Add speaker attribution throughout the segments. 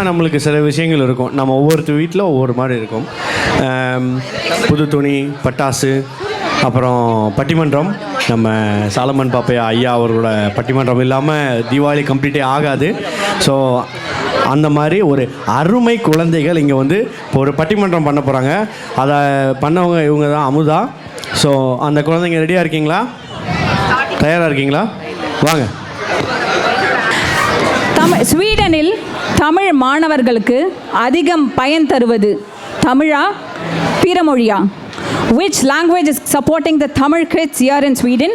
Speaker 1: ஏன்னா நம்மளுக்கு சில விஷயங்கள் இருக்கும். நம்ம ஒவ்வொருத்தர் வீட்டில் ஒவ்வொரு மாதிரி இருக்கும். புது துணி பட்டாசு அப்புறம் பட்டிமன்றம். நம்ம சாலமன் பாப்பையா ஐயா அவர்களோட பட்டிமன்றம் இல்லாமல் தீபாவளி கம்ப்ளீட்டே ஆகாது. ஸோ அந்த மாதிரி ஒரு அருமை குழந்தைகள் இங்கே வந்து இப்போ ஒரு பட்டிமன்றம் பண்ண போகிறாங்க அதை பண்ணவங்க இவங்க தான் அமுதா. ஸோ அந்த குழந்தைங்க ரெடியாக இருக்கீங்களா? தயாராக இருக்கீங்களா? வாங்க.
Speaker 2: தமிழ் ஸ்வீடனில் தமிழ் மாணவர்களுக்கு அதிகம் பயன் தருவது தமிழா பிற மொழியா which language is supporting the Tamil kids here in Sweden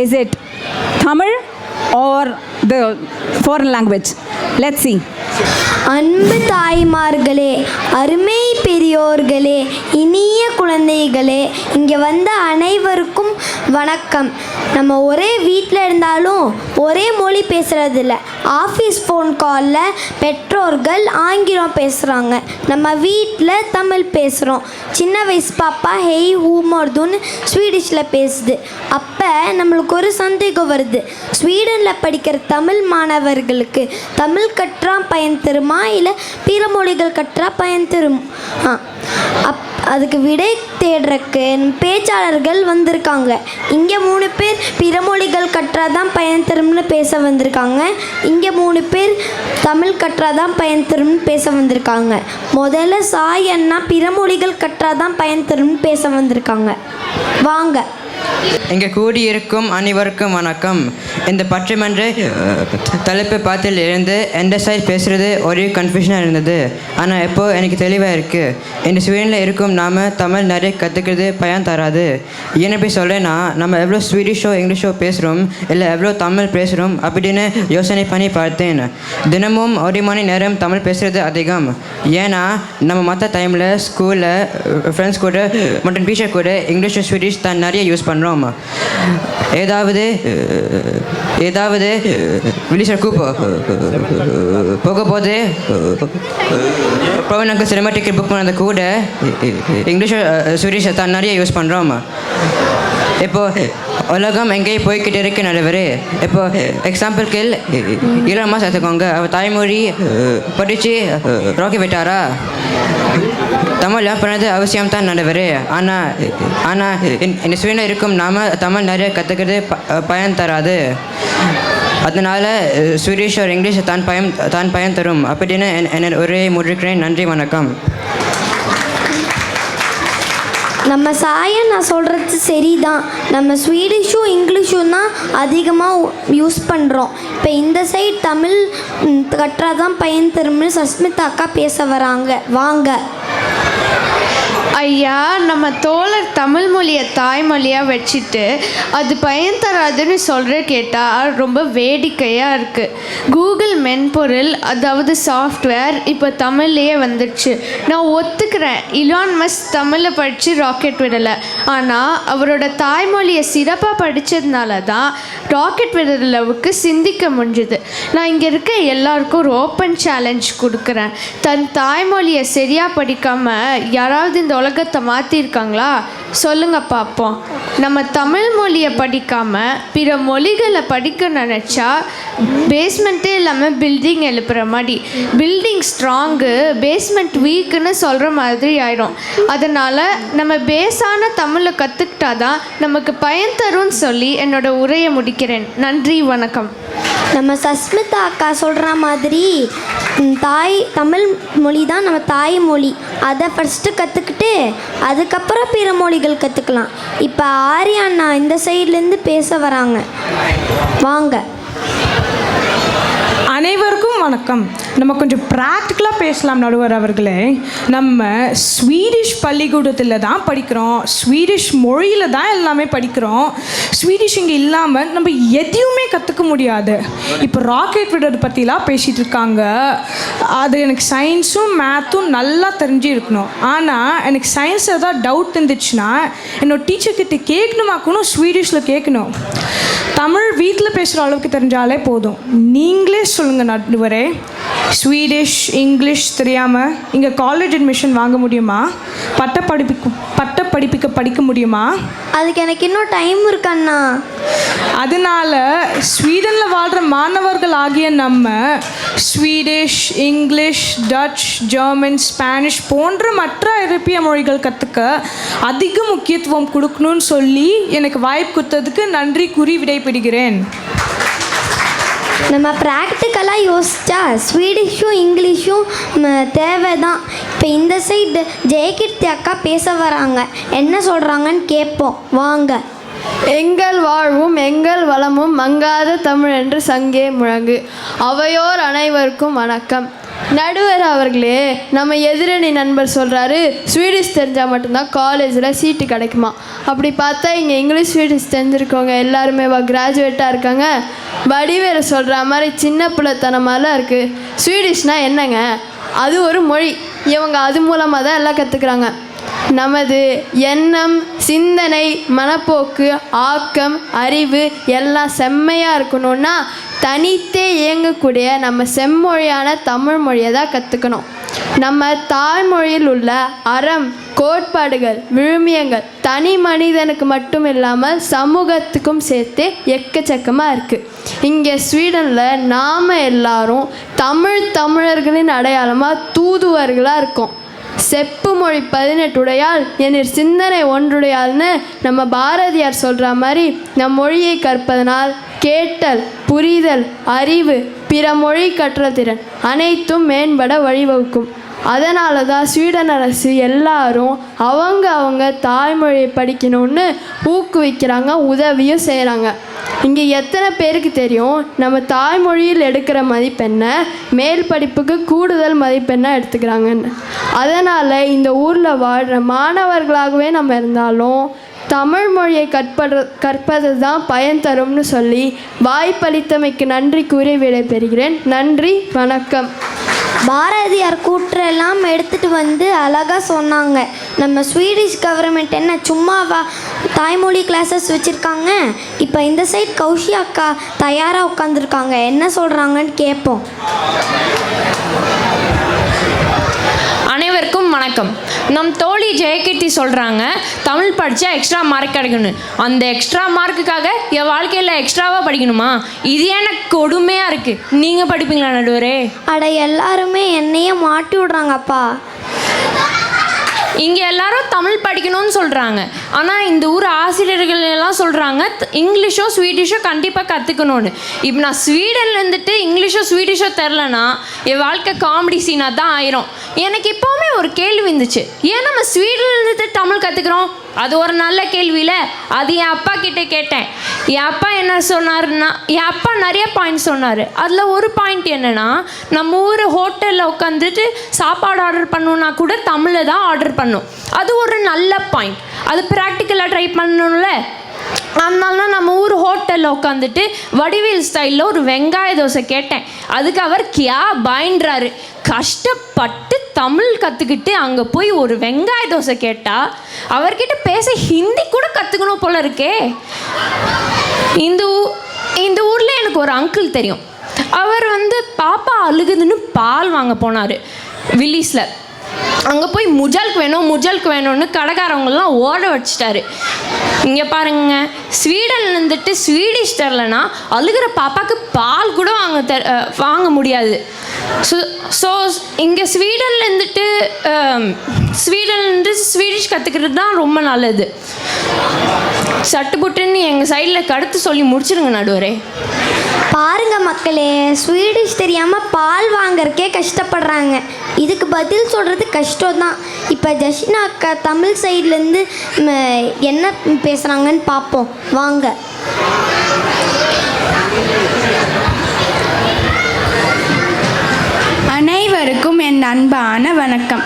Speaker 2: is it Tamil or the foreign language let see
Speaker 3: அன்பு தாய்மார்களே அருமை பெரியோர்களே இனிய குழந்தைகளே இங்கே வந்த அனைவருக்கும் வணக்கம். நம்ம ஒரே வீட்டில் இருந்தாலும் ஒரே மொழி பேசுகிறதில்ல ஆஃபீஸ் ஃபோன் காலில் பெற்றோர்கள் ஆங்கிலம் பேசுகிறாங்க நம்ம வீட்டில் தமிழ் பேசுகிறோம் சின்ன வயசு பாப்பா ஹெய் ஹூமர்துன்னு ஸ்வீடிஷில் பேசுது. அப்போ நம்மளுக்கு ஒரு சந்தேகம் வருது. ஸ்வீடனில் படிக்கிற தமிழ் மாணவர்களுக்கு தமிழ் கற்றா பயன் தருமா? இல்லை பிற மொழிகள் கற்றா பயன் தரும்? அப் அதுக்கு விடை தேடுறக்கு பேச்சாளர்கள் வந்திருக்காங்க. இங்கே மூணு பேர் பிற மொழிகள் கற்றாதான் பயன் தரும்னு பேச வந்திருக்காங்க. இங்கே மூணு பேர் தமிழ் கற்றாதான் பயன் தரும்னு பேச வந்திருக்காங்க. முதல்ல சாய் அண்ணா பிற மொழிகள் கற்றாதான் பயன் தரும்னு பேச வந்திருக்காங்க. வாங்க.
Speaker 4: இங்கே கூடியிருக்கும் அனைவருக்கும் வணக்கம். இந்த பற்றிமன்ற தலைப்பு பாத்தில் இருந்து எந்த சைட் பேசுகிறது ஒரே கன்ஃபியூஷனாக இருந்தது. ஆனால் இப்போ எனக்கு தெளிவாக இருக்குது இந்த ஸ்வீடனில் இருக்கும் நாம் தமிழ் நிறைய கற்றுக்கிறது பயன் தராது. ஏன் எப்படி சொல்கிறேன்னா நம்ம எவ்வளோ ஸ்வீடிஷோ இங்கிலீஷோ பேசுகிறோம் இல்லை எவ்வளோ தமிழ் பேசுகிறோம் அப்படின்னு யோசனை பண்ணி பார்த்தேன். தினமும் ஒரு மணி நேரம் தமிழ் பேசுகிறது அதிகம். ஏன்னா நம்ம மற்ற டைமில் ஸ்கூலில் ஃப்ரெண்ட்ஸ் கூட மற்றும் டீச்சர் கூட இங்கிலீஷ் ஸ்வீடிஷ் தான் நிறைய யூஸ் பண்ணுறோம் ஏதாவது ஏதாவது விழிச்ச கூப்போ. போக போது Praveen uncle cinema ticket book பண்ணது கூட இங்கிலீஷ் சுரீஷ் தான் நிறைய யூஸ் பண்ணுறோமா இப்போ உலகம் எங்கே போய்கிட்டு இருக்கு நல்லவரே. இப்போ எக்ஸாம்பிளுக்கு இளம் மாதம் எடுத்துக்கோங்க அவர் தாய்மொழி படித்து ரோக்கி விட்டாரா? தமிழ் பண்ணது அவசியம் தான் நல்லவர் ஆனால் ஆனால் இந்த ஸ்வீனில் இருக்கும். நாம தமிழ் நிறைய கற்றுக்கிறது ப பயன் தராது. அதனால் சுரேஷ் ஒரு இங்கிலீஷ் தான் பயன் தான் பயன் தரும். அப்படின்னு என் என்னை ஒரே முடிக்கிறேன் நன்றி வணக்கம்.
Speaker 3: நம்ம சாயம் நான் சொல்கிறது சரிதான். நம்ம ஸ்வீடிஷும் இங்கிலீஷும் தான் அதிகமாக யூஸ் பண்ணுறோம் இப்போ இந்த சைட் தமிழ் கற்றாதான் பயன் தரும்னு சஸ்மிதா அக்கா பேச வராங்க. வாங்க.
Speaker 5: ஐயா நம்ம தோழர் தமிழ் மொழியை தாய்மொழியாக வச்சுட்டு அது பயன் தராதுன்னு சொல்கிற கேட்டால் ரொம்ப வேடிக்கையாக இருக்குது கூகுள் மென்பொருள் அதாவது சாஃப்ட்வேர் இப்போ தமிழ்லேயே வந்துடுச்சு. நான் ஒத்துக்கிறேன். இலான் மஸ் தமிழில் படித்து ராக்கெட் விடலை. ஆனால் அவரோட தாய்மொழியை சிறப்பாக படித்ததுனால தான் ராக்கெட் விடுற அளவுக்கு சிந்திக்க முடிஞ்சுது. நான் இங்கே இருக்க எல்லாருக்கும் ஒரு ஓப்பன் சேலஞ்ச் கொடுக்குறேன். தன் தாய்மொழியை சரியாக படிக்காமல் யாராவது இந்த உலகத்தை மாற்றிருக்காங்களா சொல்லுங்கள் பார்ப்போம் நம்ம தமிழ் மொழியை படிக்காமல் பிற மொழிகளை படிக்க நினச்சா பேஸ்மெண்ட்டே இல்லாமல் பில்டிங் எழுப்புகிற மாதிரி பில்டிங் ஸ்ட்ராங்கு பேஸ்மெண்ட் வீக்குன்னு சொல்கிற மாதிரி ஆயிடும் அதனால் நம்ம பேஸான தமிழை கற்றுக்கிட்டா தான் நமக்கு பயன் தரும்னு சொல்லி என்னோடய உரையை முடிக்கிறேன். நன்றி வணக்கம்.
Speaker 3: நம்ம சஸ்மிதா அக்கா சொல்கிற மாதிரி தாய் தமிழ் மொழி தான் நம்ம தாய் மொழி. அதை ஃபஸ்ட்டு கற்றுக்கிட்டு அதுக்கப்புறம் பிற மொழிகள் கற்றுக்கலாம் இப்போ ஆரிய அண்ணா இந்த சைட்லேருந்து பேச வராங்க. வாங்க.
Speaker 6: அனைவருக்கும் வணக்கம். நம்ம கொஞ்சம் ப்ராக்டிக்கலாக பேசலாம் நடுவர் அவர்களே. நம்ம ஸ்வீடிஷ் பள்ளிக்கூடத்தில் தான் படிக்கிறோம். ஸ்வீடிஷ் மொழியில் தான் எல்லாமே படிக்கிறோம். ஸ்வீடிஷ் இங்கே இல்லாமல் நம்ம எதையுமே கற்றுக்க முடியாது. இப்போ ராக்கெட் விடுறது பற்றிலாம் பேசிகிட்டு இருக்காங்க. அது எனக்கு சயின்ஸும் மேத்தும் நல்லா தெரிஞ்சு இருக்கணும். ஆனால் எனக்கு சயின்ஸ் ஏதாவது டவுட் இருந்துச்சுன்னா என்னோட டீச்சர்கிட்ட கேட்கணுமாக்கணும் ஸ்வீடிஷில் கேட்கணும். தமிழ் வீட்டில் பேசுகிற அளவுக்கு தெரிஞ்சாலே போதும். நீங்களே சொல்லுங்கள் நடுவரே. ஸ்வீடிஷ் இங்கிலீஷ் தெரியாமல் இங்கே காலேஜ் அட்மிஷன் வாங்க முடியுமா? பட்ட படிப்புக்கு பட்ட படிப்புக்கு படிக்க முடியுமா?
Speaker 3: அதுக்கு எனக்கு இன்னும் டைம் இருக்கண்ணா
Speaker 6: அதனால ஸ்வீடனில் வாழ்கிற மாணவர்கள் ஆகிய நம்ம Swedish English Dutch German Spanish போன்ற மற்ற ஐரோப்பிய மொழிகள் கற்றுக்க அதிக முக்கியத்துவம் கொடுக்கணும்னு சொல்லி எனக்கு வாய்ப்பு கொடுத்ததுக்கு நன்றி கூறி விடைபெறுகிறேன்.
Speaker 3: நம்ம ப்ராக்டிக்கலாக யோசித்தா ஸ்வீடிஷும் இங்கிலீஷும் தேவை தான் இப்போ இந்த சைடு ஜெயகீர்த்தி அக்கா பேச வராங்க. என்ன சொல்கிறாங்கன்னு கேட்போம். வாங்க.
Speaker 7: எங்கள் வாழ்வும் எங்கள் வளமும் மங்காத தமிழ் என்று சங்கே முழங்கு. அவையோர் அனைவருக்கும் வணக்கம். நடுவர் அவர்களே நம்ம எதிரணி நண்பர் சொல்கிறாரு ஸ்வீடிஷ் தெரிஞ்சால் மட்டும்தான் காலேஜில் சீட்டு கிடைக்குமா? அப்படி பார்த்தா இங்கே இங்கிலீஷ் ஸ்வீடிஷ் தெரிஞ்சிருக்கவங்க எல்லாருமே கிராஜுவேட்டாக இருக்காங்க. வடிவேல சொல்கிற மாதிரி சின்ன பிள்ளைத்தனமாலாம் இருக்குது ஸ்வீடிஷ்னால் என்னங்க? அது ஒரு மொழி. இவங்க அது மூலமாக தான் எல்லாம் கற்றுக்குறாங்க நமது எண்ணம் சிந்தனை மனப்போக்கு ஆக்கம் அறிவு எல்லாம் செம்மையாக இருக்கணும்னா தனித்தே இயங்கக்கூடிய நம்ம செம்மொழியான தமிழ் மொழியை தான் கற்றுக்கணும் நம்ம தாய்மொழியில் உள்ள அறம் கோட்பாடுகள் விழுமியங்கள் தனி மனிதனுக்கு மட்டும் இல்லாமல் சமூகத்துக்கும் சேர்த்து எக்கச்சக்கமாக இருக்குது இங்கே ஸ்வீடனில் நாம் எல்லாரும் தமிழ் தமிழர்களின் அடையாளமாக தூதுவர்களாக இருக்கோம். செப்பு மொழி பதினெட்டுடையால் எனிற் சிந்தனை ஒன்றுடையால்னு நம்ம பாரதியார் சொல்கிற மாதிரி நம் மொழியை கற்பதனால் கேட்டல் புரிதல் அறிவு பிற மொழி கற்ற திறன் அனைத்தும் மேம்பட வழிவகுக்கும். அதனால தான் ஸ்வீடன் அரசு எல்லாரும் அவங்க அவங்க தாய்மொழியை படிக்கணும்னு ஊக்குவிக்கிறாங்க உதவியும் செய்கிறாங்க இங்கே எத்தனை பேருக்கு தெரியும்? நம்ம தாய்மொழியில் எடுக்கிற மதிப்பெண்ணை மேல் படிப்புக்கு கூடுதல் மதிப்பெண்ணாக எடுத்துக்கிறாங்கன்னு. அதனால் இந்த ஊரில் வாழ்கிற மாணவர்களாகவே நம்ம இருந்தாலும் தமிழ் மொழியை கற்பது கற்பது தான் பயன் தரும்னு சொல்லி வாய்ப்பளித்தமைக்கு நன்றி கூறி விடைபெறுகிறேன். நன்றி வணக்கம்.
Speaker 3: பாரதியார் கூற்றெல்லாம் எடுத்துகிட்டு வந்து அழகாக சொன்னாங்க. நம்ம ஸ்வீடிஷ் கவர்மெண்ட் என்ன சும்மாவா தாய்மொழி கிளாஸஸ் வச்சுருக்காங்க? இப்போ இந்த சைட் கௌஷி அக்கா தயாராக உட்காந்துருக்காங்க என்ன சொல்கிறாங்கன்னு கேட்போம்
Speaker 8: வணக்கம். நம் தோழி ஜெயகீர்த்தி சொல்கிறாங்க தமிழ் படித்தா எக்ஸ்ட்ரா மார்க் கிடைக்கணும் அந்த எக்ஸ்ட்ரா மார்க்குக்காக என் வாழ்க்கையில் எக்ஸ்ட்ராவாக படிக்கணுமா? இது எனக்கு கொடுமையாக இருக்குது நீங்கள் படிப்பீங்களா நடுவரே?
Speaker 3: அட எல்லாருமே என்னையே மாட்டி விடுறாங்கப்பா.
Speaker 8: இங்கே எல்லாரும் தமிழ் படிக்கணும்னு சொல்கிறாங்க ஆனால் இந்த ஊர் ஆசிரியர்கள் எல்லாம் சொல்கிறாங்க இங்கிலீஷோ ஸ்வீடிஷோ கண்டிப்பாக கற்றுக்கணும்னு இப்போ நான் ஸ்வீடனில் இருந்துட்டு இங்கிலீஷோ ஸ்வீடிஷோ தெரிலனா என் வாழ்க்கை காமெடி சீனாக தான் ஆயிரும். எனக்கு இப்போவுமே ஒரு கேள்வி இருந்துச்சு. ஏன் நம்ம ஸ்வீடன்ல இருந்துட்டு தமிழ் கற்றுக்குறோம் அது ஒரு நல்ல கேள்வியில் அது என் அப்பா கிட்டே கேட்டேன். என் அப்பா என்ன சொன்னாருன்னா என் அப்பா நிறைய பாயிண்ட் சொன்னார். அதில் ஒரு பாயிண்ட் என்னென்னா நம்ம ஊர் ஹோட்டலில் உட்காந்துட்டு சாப்பாடு ஆர்டர் பண்ணணுன்னா கூட தமிழில் தான் ஆர்டர் பண்ணும். அது ஒரு நல்ல பாயிண்ட் அது ப்ராக்டிக்கலாக ட்ரை பண்ணணும்ல. அதனால நம்ம ஊர் ஹோட்டலில் உட்காந்துட்டு வடிவேல் ஸ்டைலில் ஒரு வெங்காய தோசை கேட்டேன். அதுக்கு அவர் கியா பாயின்றாரு. கஷ்டப்பட்டு தமிழ் கற்றுக்கிட்டு அங்கே போய் ஒரு வெங்காய தோசை கேட்டால் அவர்கிட்ட பேச ஹிந்தி கூட கற்றுக்கணும் போல இருக்கே. இந்த ஊ இந்த ஊரில் எனக்கு ஒரு அங்கிள் தெரியும். அவர் வந்து பாப்பா அழுகுதுன்னு பால் வாங்க போனார். வில்லிஸில். அங்கே போய் முஜல்க்கு வேணும் முஜல்க்கு வேணும்னு கடைக்காரவங்களாம் ஓட வச்சிட்டாரு. இங்கே பாருங்க ஸ்வீடன்ல இருந்துட்டு ஸ்வீடிஷ் தரலனா அழுகிற பாப்பாக்கு பால் கூட வாங்க த வாங்க முடியாது. ஸோ ஸோ இங்கே ஸ்வீடனில் இருந்துட்டு ஸ்வீடன்லேருந்து ஸ்வீடிஷ் கற்றுக்கிறது தான் ரொம்ப நல்லது. சட்டுப்புட்டுன்னு எங்கள் சைடில் கடுத்து சொல்லி முடிச்சிருங்க நடுவரே.
Speaker 3: பாருங்க மக்களே ஸ்வீடிஷ் தெரியாமல் பால் வாங்கறக்கே கஷ்டப்படுறாங்க. இதுக்கு பதில் சொல்கிறது கஷ்டம் தான் இப்போ ஜஷினா அக்கா தமிழ் சைட்லேருந்து என்ன பேசுகிறாங்கன்னு பார்ப்போம் வாங்க.
Speaker 9: அனைவருக்கும் என் அன்பான வணக்கம்.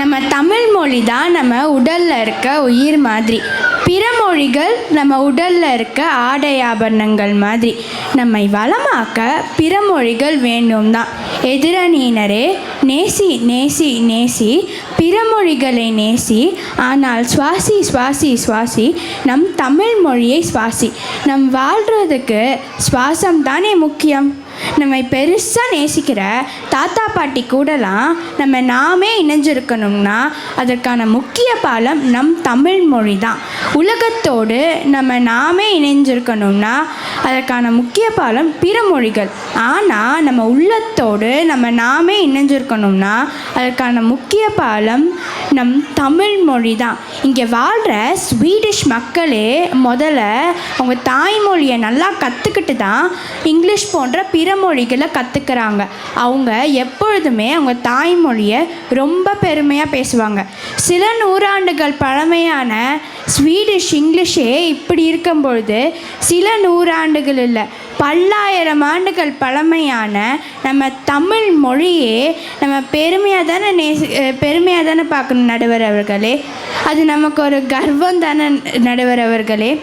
Speaker 9: நம்ம தமிழ் மொழி தான் நம்ம உடலில் இருக்க உயிர் மாதிரி. பிற மொழிகள் நம்ம உடலில் இருக்க ஆடை ஆபரணங்கள் மாதிரி. நம்மை வளமாக்க பிற மொழிகள் வேண்டும் தான் எதிரணியினரே நேசி நேசி நேசி பிற மொழிகளை நேசி ஆனால் சுவாசி சுவாசி சுவாசி நம் தமிழ் மொழியை சுவாசி. நம் வாழ்கிறதுக்கு சுவாசம் தானே முக்கியம்? நம்ம பெருசாக நேசிக்கிற தாத்தா பாட்டி கூடலாம் நம்ம நாமே இணைஞ்சிருக்கணும்னா அதற்கான முக்கிய பாலம் நம் தமிழ் மொழி தான் உலகத்தோடு நம்ம நாமே இணைஞ்சிருக்கணும்னா அதற்கான முக்கிய பாலம் பிற மொழிகள். ஆனால் நம்ம உள்ளத்தோடு நம்ம நாமே இணைஞ்சிருக்கணும்னா அதற்கான முக்கிய பாலம் நம் தமிழ் மொழி தான் இங்கே வாழ்கிற ஸ்வீடிஷ் மக்களே முதல்ல அவங்க தாய்மொழியை நல்லா கற்றுக்கிட்டு தான் இங்கிலீஷ் போன்ற பிற மொழிகளை கற்றுக்கிறாங்க அவங்க எப்பொழுதுமே அவங்க தாய்மொழியை ரொம்ப பெருமையாக பேசுவாங்க. சில நூறாண்டுகள் பழமையான ஸ்வீடிஷ் இங்கிலீஷே இப்படி இருக்கும் பொழுது சில நூறாண்டுகள் இல்லை பல்லாயிரம் ஆண்டுகள் பழமையான நம்ம தமிழ் மொழியே நம்ம பெருமையாக தானே நேசி பெருமையாக தானே பார்க்கணும் நடுவர் அவர்களே? அது நமக்கு ஒரு கர்வம் தானே நடுவர் அவர்களே?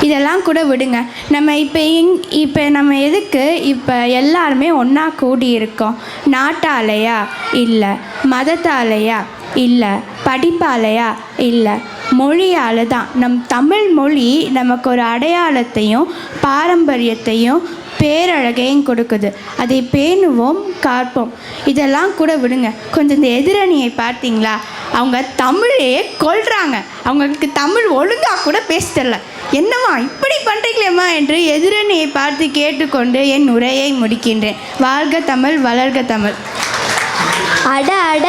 Speaker 9: இதெல்லாம் கூட விடுங்க. நம்ம இப்போ இங் இப்போ நம்ம எதுக்கு இப்போ எல்லாருமே ஒன்றா கூடி இருக்கோம்? நாட்டாலையா? இல்லை. மதத்தாலையா? இல்லை. படிப்பாலையா? இல்லை. மொழியால் தான் நம் தமிழ் மொழி நமக்கு ஒரு அடையாளத்தையும் பாரம்பரியத்தையும் பேரழகையும் கொடுக்குது. அதை பேணுவோம் காப்போம். இதெல்லாம் கூட விடுங்க. கொஞ்சம் இந்த எதிரணியை பார்த்தீங்களா? அவங்க தமிழையே கொள்கிறாங்க அவங்களுக்கு தமிழ் ஒழுங்காக கூட பேச தெரில என்னம்மா இப்படி பண்ணுறீங்களேம்மா என்று எதிரணியை பார்த்து கேட்டுக்கொண்டு என் உரையை முடிக்கின்றேன். வாழ்க தமிழ் வளர்க தமிழ்.
Speaker 3: அட அட.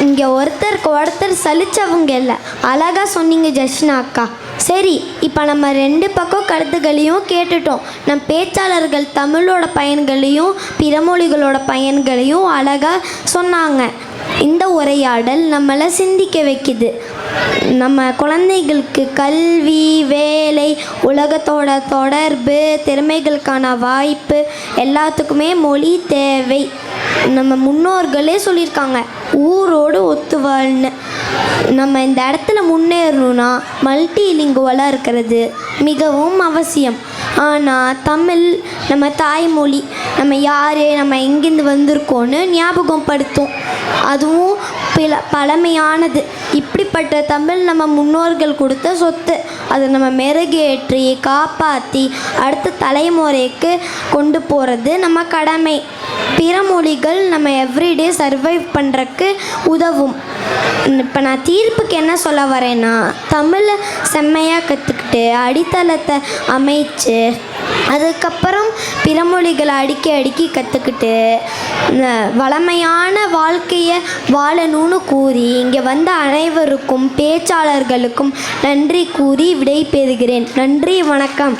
Speaker 3: இங்கே ஒருத்தருக்கு ஒருத்தர் சலிச்சவங்க இல்லை. அழகா சொன்னீங்க ஜஷ்னா அக்கா. சரி இப்போ நம்ம ரெண்டு பக்கம் கருத்துகளையும் கேட்டுட்டோம். நம் பேச்சாளர்கள் தமிழோட பயன்களையும் பிற மொழிகளோட பயன்களையும் அழகாக சொன்னாங்க. இந்த உரையாடல் நம்மளை சிந்திக்க வைக்குது. நம்ம குழந்தைகளுக்கு கல்வி வேலை உலகத்தோட தொடர்பு திறமைகளுக்கான வாய்ப்பு எல்லாத்துக்குமே மொழி தேவை. நம்ம முன்னோர்களே சொல்லியிருக்காங்க ஊரோடு ஒத்து வாழ்னு நம்ம இந்த இடத்துல முன்னேறணும்னா மல்டி லிங்குவலாக இருக்கிறது மிகவும் அவசியம். ஆனால் தமிழ் நம்ம தாய்மொழி நம்ம யார் நம்ம எங்கேருந்து வந்திருக்கோன்னு ஞாபகம் படுத்தும் அதுவும் பில பழமையானது. இப்படிப்பட்ட தமிழ் நம்ம முன்னோர்கள் கொடுத்த சொத்து. அதை நம்ம மெருகேற்றி காப்பாற்றி அடுத்த தலைமுறைக்கு கொண்டு போகிறது நம்ம கடமை. பிற மொழிகள் நம்ம எவ்ரிடே சர்வைவ் பண்ணுறக்கு உதவும். இப்போ நான் தீர்ப்புக்கு என்ன சொல்ல வரேன்னா தமிழை செம்மையாக கற்றுக்கிட்டு அடித்தளத்தை அமைச்சு அதுக்கப்புறம் பிற மொழிகளை அடுக்கி அடுக்கி கற்றுக்கிட்டு வளமையான வாழ்க்கையை வாழணும்னு கூறி இங்கே வந்த அனைவருக்கும் பேச்சாளர்களுக்கும் நன்றி கூறி விடை பெறுகிறேன் நன்றி வணக்கம்.